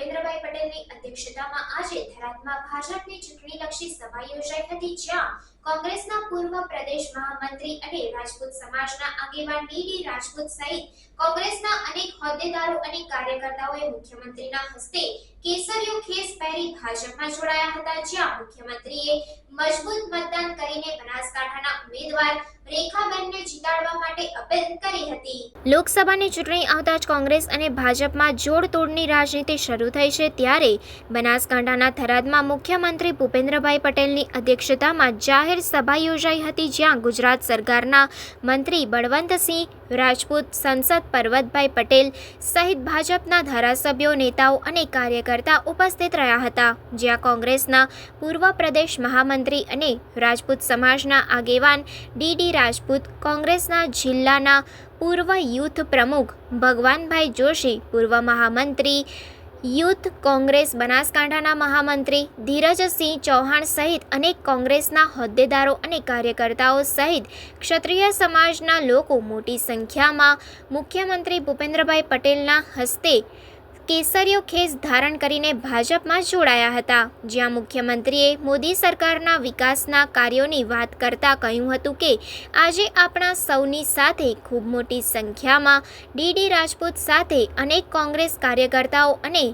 ભૂપેન્દ્રભાઈ પટેલની અધ્યક્ષતામાં આજે થરાદમાં ભાજપની ચૂંટણીલક્ષી સભા યોજાઈ હતી, જ્યાં કોંગ્રેસના પૂર્વ પ્રદેશ મહામંત્રી અને રાજપૂત સમાજના આગેવાન ડીડી રાજપૂત સહિત કોંગ્રેસના અનેક હોદ્દેદારો અને કાર્યકર્તાઓએ મુખ્યમંત્રીના હસ્તે કેસરીયો ખેસ પહેરી ભાજપમાં જોડાયા હતા, જ્યાં મુખ્યમંત્રીએ મજબૂત મતદાન કરીને બનાસકાંઠાના ઉમેદવાર લોકસભાની ચૂંટણી આવતા જ કોંગ્રેસ અને ભાજપમાં જોડતોડની રાજનીતિ શરૂ થઈ છે ત્યારે બનાસકાંઠાના થરાદમાં મુખ્યમંત્રી ભૂપેન્દ્રભાઈ પટેલની અધ્યક્ષતામાં જાહેર સભા યોજાઈ હતી, જ્યાં ગુજરાત સરકારના મંત્રી બળવંતસિંહ, રાજપૂત સંસદ પર્વતભાઈ પટેલ સહિત ભાજપના ધારાસભ્યો, નેતાઓ અને કાર્યકર્તા ઉપસ્થિત રહ્યા હતા, જ્યાં કોંગ્રેસના પૂર્વ પ્રદેશ મહામંત્રી અને રાજપૂત સમાજના આગેવાન ડીડી રાજપૂત, કોંગ્રેસના જિલ્લાના પૂર્વ યુથ પ્રમુખ ભગવાનભાઈ જોશી, પૂર્વ મહામંત્રી યુથ કોંગ્રેસ બનાસકાંઠાના મહામંત્રી ધીરજસિંહ ચૌહાણ સહિત અનેક કોંગ્રેસના હોદ્દેદારો અને કાર્યકર્તાઓ સહિત ક્ષત્રિય સમાજના લોકો મોટી સંખ્યામાં મુખ્યમંત્રી ભૂપેન્દ્રભાઈ પટેલના હસ્તે કેસરીયો ખેસ ધારણ કરીને ભાજપમાં જોડાયા હતા. જ્યાં મુખ્યમંત્રીએ મોદી સરકારના વિકાસના કાર્યોની વાત કરતા કહ્યું હતું કે, આજે આપણા સૌની સાથે ખૂબ મોટી સંખ્યામાં ડીડી રાજપૂત સાથે અનેક કોંગ્રેસ કાર્યકર્તાઓ અને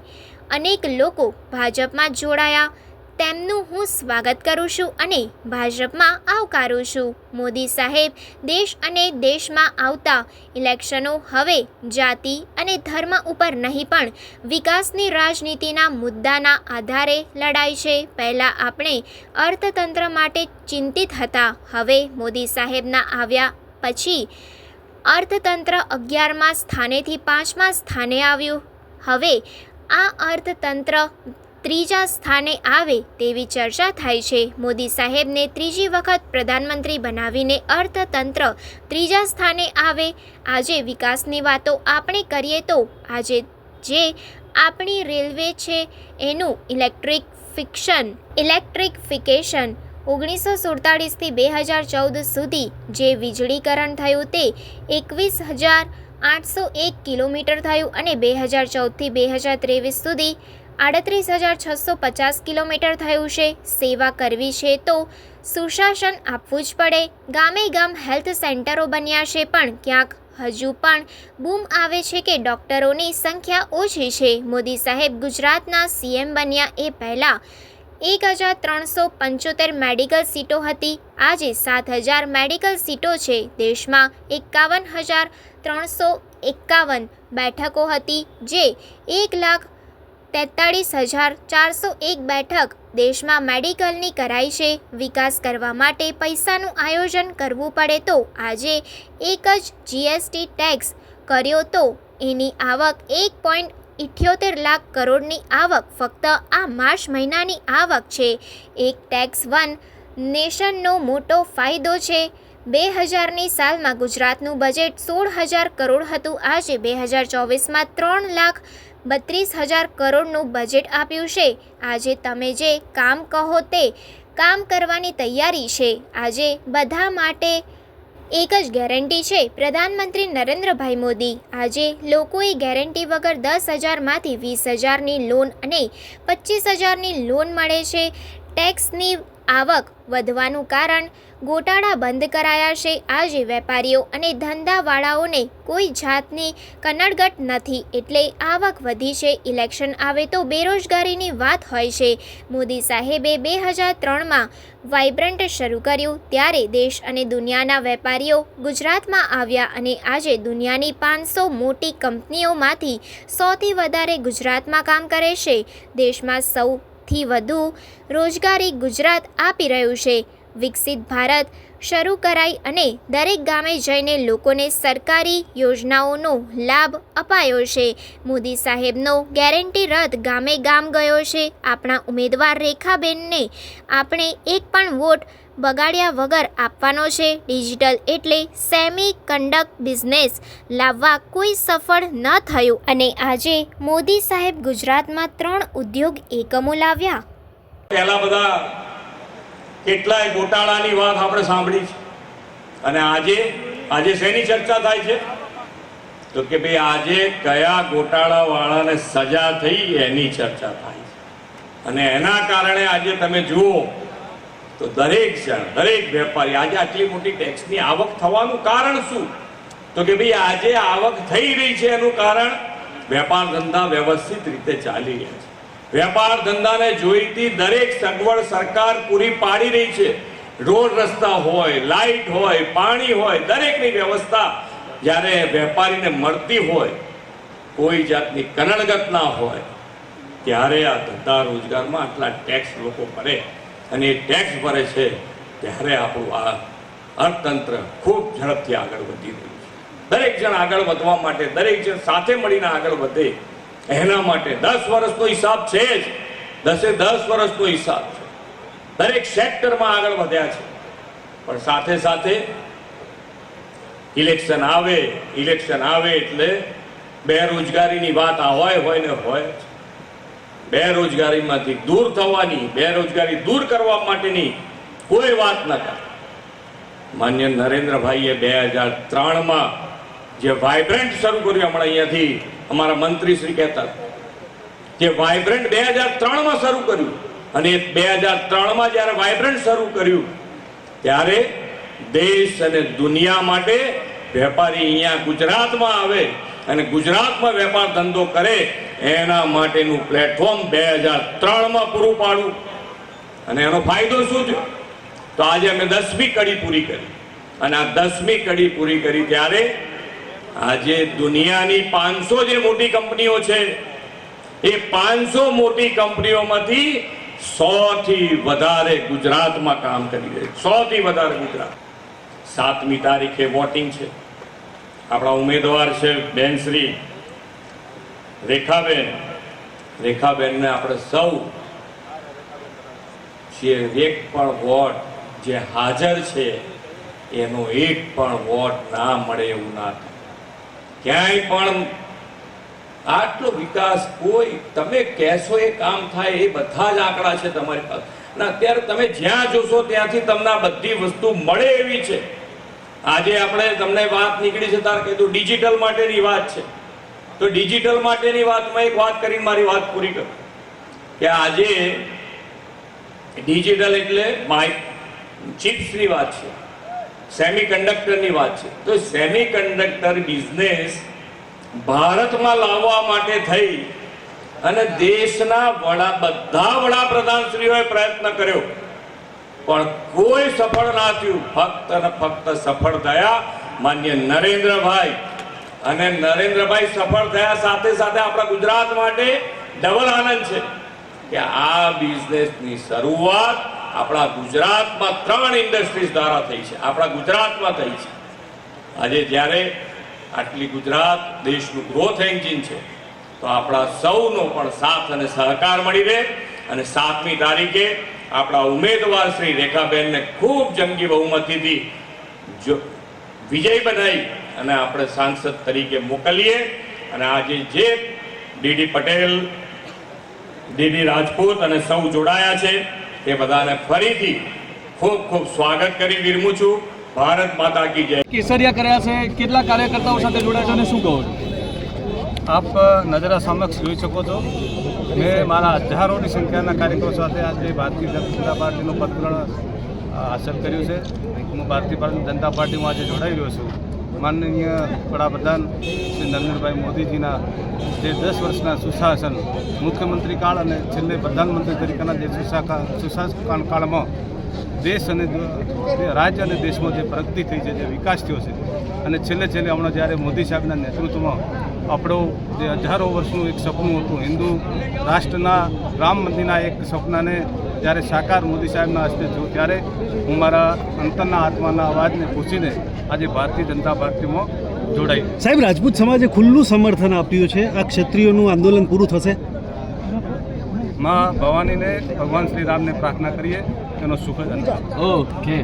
અનેક લોકો ભાજપમાં જોડાયા. તેમનું હું સ્વાગત કરું છું અને ભાજપમાં આવકારું છું. મોદી સાહેબ દેશ અને દેશમાં આવતા ઇલેક્શનો હવે જાતિ અને ધર્મ ઉપર નહીં પણ વિકાસની રાજનીતિના મુદ્દાના આધારે લડાય છે. પહેલાં આપણે અર્થતંત્ર માટે ચિંતિત હતા. હવે મોદી સાહેબના આવ્યા પછી અર્થતંત્ર અગિયારમા સ્થાનેથી પાંચમા સ્થાને આવ્યું. હવે આ અર્થતંત્ર ત્રીજા સ્થાને આવે તેવી ચર્ચા થાય છે. મોદી સાહેબને ત્રીજી વખત પ્રધાનમંત્રી બનાવીને અર્થતંત્ર ત્રીજા સ્થાને આવે. આજે વિકાસની વાતો આપણે કરીએ તો આજે જે આપણી રેલવે છે એનું ઇલેક્ટ્રિક ફિક્શન ઇલેક્ટ્રિકફિકેશન ઓગણીસો સુડતાળીસથી બે હજાર ચૌદ સુધી જે વીજળીકરણ થયું તે એકવીસ હજાર આઠસો એક કિલોમીટર થયું અને બે હજાર ચૌદથી બે હજાર ત્રેવીસ સુધી આડત્રીસ હજાર છસો પચાસ કિલોમીટર થયું છે. સેવા કરવી છે તો સુશાસન આપવું જ પડે. ગામે ગામ હેલ્થ સેન્ટરો બન્યા છે પણ ક્યાંક હજુ પણ બૂમ આવે છે કે ડૉક્ટરોની સંખ્યા ઓછી છે. મોદી સાહેબ ગુજરાતના સીએમ બન્યા એ પહેલાં એક હજાર ત્રણસો પંચોતેર મેડિકલ સીટો હતી. આજે સાત હજાર મેડિકલ સીટો છે. દેશમાં એકાવન હજાર ત્રણસો એકાવન બેઠકો હતી, જે એક લાખ તેતાળીસ હજાર ચારસો એક બેઠક દેશમાં મેડિકલની કરાઈ છે. વિકાસ કરવા માટે પૈસાનું આયોજન કરવું પડે તો આજે એક જ જીએસટી ટેક્સ કર્યો તો એની આવક એક પોઈન્ટ ઇઠ્યોતેર લાખ કરોડની આવક ફક્ત આ માર્ચ મહિનાની આવક છે. એક ટેક્સ વન નેશનનો મોટો ફાયદો છે. બે હજારની સાલમાં ગુજરાતનું બજેટ સોળ હજાર કરોડ હતું. આજે બે હજાર ચોવીસમાં ત્રણ લાખ બત્રીસ હજાર કરોડનું બજેટ આપ્યું છે. આજે તમે જે કામ કહો તે કામ કરવાની તૈયારી છે. આજે બધા માટે એક જ ગેરંટી છે. પ્રધાનમંત્રી નરેન્દ્રભાઈ મોદી, આજે લોકોએ ગેરંટી વગર દસ હજારમાંથી વીસ હજારની લોન અને પચીસ હજારની લોન મળે છે. ટેક્સની આવક વધવાનું કારણ ગોટાળા બંધ કરાયા છે આજે વેપારીઓ અને ધંધાવાળાઓને કોઈ જાતની કનડગટ નથી. એટલે આવક વધી છે. ઇલેક્શન આવે તો બેરોજગારીની વાત હોય છે. મોદી સાહેબે બે હજાર ત્રણમાં વાઇબ્રન્ટ શરૂ કર્યું. ત્યારે દેશ અને દુનિયાના વેપારીઓ ગુજરાતમાં આવ્યા અને આજે દુનિયાની પાંચસો મોટી કંપનીઓમાંથી સૌથી વધારે ગુજરાતમાં કામ કરે છે. દેશમાં સૌથી વધુ રોજગારી ગુજરાત આપી રહ્યું છે. વિકસિત ભારત શરૂ કરાઈ અને દરેક ગામે જઈને લોકોને સરકારી યોજનાઓનો લાભ અપાયો છે. મોદી સાહેબનો ગેરંટી રથ ગામે ગામ ગયો છે. આપણા ઉમેદવાર રેખાબેનને આપણે એક પણ વોટ બગાડ્યા વગર આપવાનો છે. ડિજિટલ એટલે સેમી કન્ડક્ટ બિઝનેસ. લાવવા કોઈ સફળ ન થયું. અને આજે મોદી સાહેબ ગુજરાતમાં ત્રણ ઉદ્યોગ એકમો લાવ્યા. પહેલા બધા કેટલાય ગોટાળાની વાત આપણે સાંભળી છે. અને આજે આજે શેની ચર્ચા થાય છે? તો કે ભાઈ, આજે કયા ગોટાળાવાળાને સજા થઈ એની ચર્ચા થાય છે. અને એના કારણે આજે તમે જુઓ, તો દરેક જણ દરેક વેપારી, આજે આટલી મોટી ટેક્સની આવક થવાનું કારણ શું? તો કે ભાઈ, આજે આવક થઈ રહી છે એનું કારણ, વેપાર ધંધા વ્યવસ્થિત રીતે ચાલી રહ્યા છે. વેપાર ધંધાને જોઈતી દરેક સગવડ સરકાર પૂરી પાડી રહી છે. રોડ રસ્તા હોય, લાઇટ હોય, પાણી હોય, દરેકની વ્યવસ્થા જ્યારે વેપારીને મળતી હોય, કોઈ જાતની કનડગત ના હોય, ત્યારે આ ધંધા રોજગારમાં આટલા ટેક્સ લોકો ભરે અને એ ટેક્સ ભરે છે, ત્યારે આપણું આ અર્થતંત્ર ખૂબ ઝડપથી આગળ વધી રહ્યું છે. દરેક જણ આગળ વધવા માટે, દરેક જણ સાથે મળીને આગળ વધે એના માટે દસ વર્ષનો હિસાબ છે જ. દસે દસ વર્ષનો હિસાબ છે. દરેક સેક્ટરમાં આગળ વધ્યા છે. પણ સાથે સાથે ઇલેક્શન આવે ઇલેક્શન આવે એટલે બેરોજગારીની વાત આ હોય હોય ને હોય બેરોજગારીમાંથી દૂર થવાની, બેરોજગારી દૂર કરવા માટેની કોઈ વાત ન કરે. માન્ય નરેન્દ્રભાઈએ બે હજાર ત્રણમાં જે વાઇબ્રન્ટ શરૂ કર્યું હમણાં અહીંયાથી અમારા મંત્રી શ્રી કહેતા જે વાઇબ્રન્ટ બે હજાર ત્રણમાં શરૂ કર્યું. અને બે હજાર ત્રણમાં જ્યારે વાઇબ્રન્ટ શરૂ કર્યું, ત્યારે દેશ અને દુનિયા માટે વેપારી અહીંયા ગુજરાતમાં આવે અને ગુજરાતમાં વેપાર ધંધો કરે, એના માટેનું પ્લેટફોર્મ બે હજાર ત્રણમાં પૂરું પાડવું અને એનો ફાયદો શું થયો? તો આજે અમે દસમી કડી પૂરી કરી. અને આ દસમી કડી પૂરી કરી ત્યારે આજે દુનિયાની પાંચસો જે મોટી કંપનીઓ છે, એ પાંચસો મોટી કંપનીઓમાંથી સો થી વધારે ગુજરાતમાં કામ કરી રહી સો થી વધારે ગુજરાત. સાતમી તારીખે વોટિંગ છે. આપણા ઉમેદવાર છે બેનશ્રી રેખાબેન. રેખાબેનને આપણે સૌ જે એક પણ વોટ જે હાજર છે, એનો એક પણ વોટ ના મળે એવું ના થાય. ક્યાંય પણ આટલો વિકાસ કોઈ, તમે કહેશો એ કામ થાય એ બધા જ આંકડા છે તમારી પાસે. અને અત્યારે તમે જ્યાં જોશો ત્યાંથી તમને બધી વસ્તુ મળે એવી છે. આજે આપણે તમને વાત નીકળી છે, તાર કીધું ડિજિટલ માટેની વાત છે. તો ડિજિટલ માટેની વાતમાં એક વાત કરીને મારી વાત પૂરી કરું. કે આજે ડિજિટલ એટલે માઇક, ચિપ્સની વાત છે. સેમી કંડક્ટરની વાત છે. તો સેમિકન્ડક્ટર બિઝનેસ ભારતમાં લાવવા માટે થઈ અને દેશના વડા બધા વડાપ્રધાનશ્રીઓએ પ્રયત્ન કર્યો. પણ કોઈ સફળ ના થયું. ફક્ત અને ફક્ત સફળ થયા માન્ય નરેન્દ્રભાઈ. અને નરેન્દ્રભાઈ સફળ થયા સાથે સાથે આપણા ગુજરાત માટે ડબલ આનંદ છે કે આ બિઝનેસની શરૂઆત આપણા ગુજરાતમાં ત્રણ ઇન્ડસ્ટ્રીઝ દ્વારા થઈ છે. આપણા ગુજરાતમાં થઈ છે? આજે જ્યારે આટલી ગુજરાત દેશનું ગ્રોથ એન્જિન છે, તો આપણા સૌનો પણ સાથ અને સહકાર મળી રહે અને સાતમી તારીખે આપણા ઉમેદવાર શ્રી રેખાબેનને ખૂબ જંગી બહુમતીથી જો વિજય બનાવી અને આપણે સાંસદ તરીકે મોકલીએ અને આજે જે ડીડી પટેલ, ડીડી રાજપૂત અને સૌ જોડાયા છે તે બધાને ફરીથી ખૂબ ખૂબ સ્વાગત કરી વિરમું છું. ભારત માતા કી જય. કેસરિયા કર્યા છે. કેટલા કાર્યકર્તાઓ સાથે જોડાયા છે અને શું કહો છો? આપ નજરા સમક્ષ જોઈ શકો છો. મેં મારા હજારોની સંખ્યાના કાર્યકરો સાથે આજે ભારતીય જનતા પાર્ટીનું પદગ્રહણ હાંસલ કર્યું છે. હું ભારતીય જનતા પાર્ટીમાં આજે જોડાઈ રહ્યો છું. માનનીય વડાપ્રધાન શ્રી નરેન્દ્રભાઈ મોદીજીના જે દસ વર્ષના સુશાસન મુખ્યમંત્રી કાળ અને છેલ્લે પ્રધાનમંત્રી તરીકેના જે સુશાસન કાળમાં દેશ અને રાજ્ય અને દેશમાં જે પ્રગતિ થઈ છે, જે વિકાસ થયો છે, અને છેલ્લે છેલ્લે હમણાં જ્યારે મોદી સાહેબના નેતૃત્વમાં આપણું જે હજારો વર્ષનું એક સપનું હતું, હિન્દુ રાષ્ટ્રના રામ મંદિરના એક સપનાને જ્યારે સાકાર મોદી સાહેબના હસ્તે થયું ત્યારે હું મારા અંતરના આત્માના અવાજને પૂછીને આજે ભારતીય જનતા પાર્ટીમાં જોડાઈ સાહેબ રાજપૂત સમાજે ખુલ્લું સમર્થન આપ્યું છે. આ ક્ષત્રિયોનું આંદોલન પૂરું થશે? માં ભવાનીને ભગવાન શ્રી રામને પ્રાર્થના કરીએ. તેનો સુખદ અંત. ઓકે